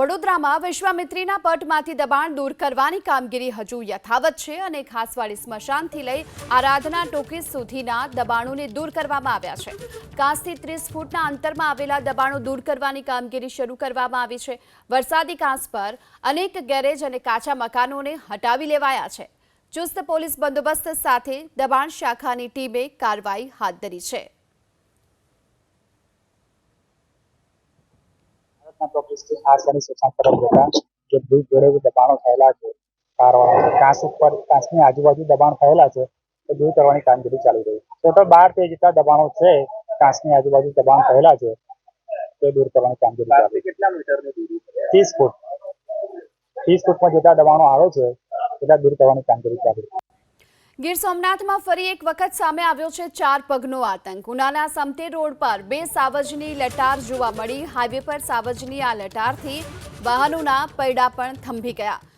વડોદરામાં વિશ્વામિત્રીના પટમાંથી દબાણ દૂર કરવાની કામગીરી હજુ યથાવત છે અને ખાસવાડી સ્મશાનથી લઈ આરાધના ટોકીઝ સુધીના દબાણોને દૂર કરવામાં આવ્યા છે. કાંસથી ત્રીસ ફૂટના અંતરમાં આવેલા દબાણો દૂર કરવાની કામગીરી શરૂ કરવામાં આવી છે. વરસાદી કાંસ પર અનેક ગેરેજ અને કાચા મકાનોને હટાવી લેવાયા છે. ચુસ્ત પોલીસ બંદોબસ્ત સાથે દબાણ શાખાની ટીમે કાર્યવાહી હાથ ધરી છે. ભારતના ટોકીસથી આરસાની શોષણ તરફ જતા જે બ્રિજ જોડે દબાણો થયેલા છે. કારવાળા કાંસ ઉપર કાંસની આજુબાજુ દબાણ થયેલા છે. તો દૂર કરવાની કામગીરી ચાલી રહી ટોટલ બાર તે જેટલા દબાણો છે કાંસની આજુબાજુ દબાણ થયેલા છે તે દૂર કરવાની કામગીરી ચાલી કેટલા મીટરની ત્રીસ ફૂટ. ત્રીસ ફૂટમાં જેટલા દબાણો આવે છે એટલા દૂર કરવાની કામગીરી ચાલી ગીર સોમનાથમાં ફરી એક વખત સામે આવ્યો છે ચાર પગનો આતંક. ઉનાના સમતે રોડ પર બે સાવજની લટાર જોવા મળી. હાઈવે પર સાવજની આ લટારથી વાહનોના પૈડા પણ થંભી ગયા.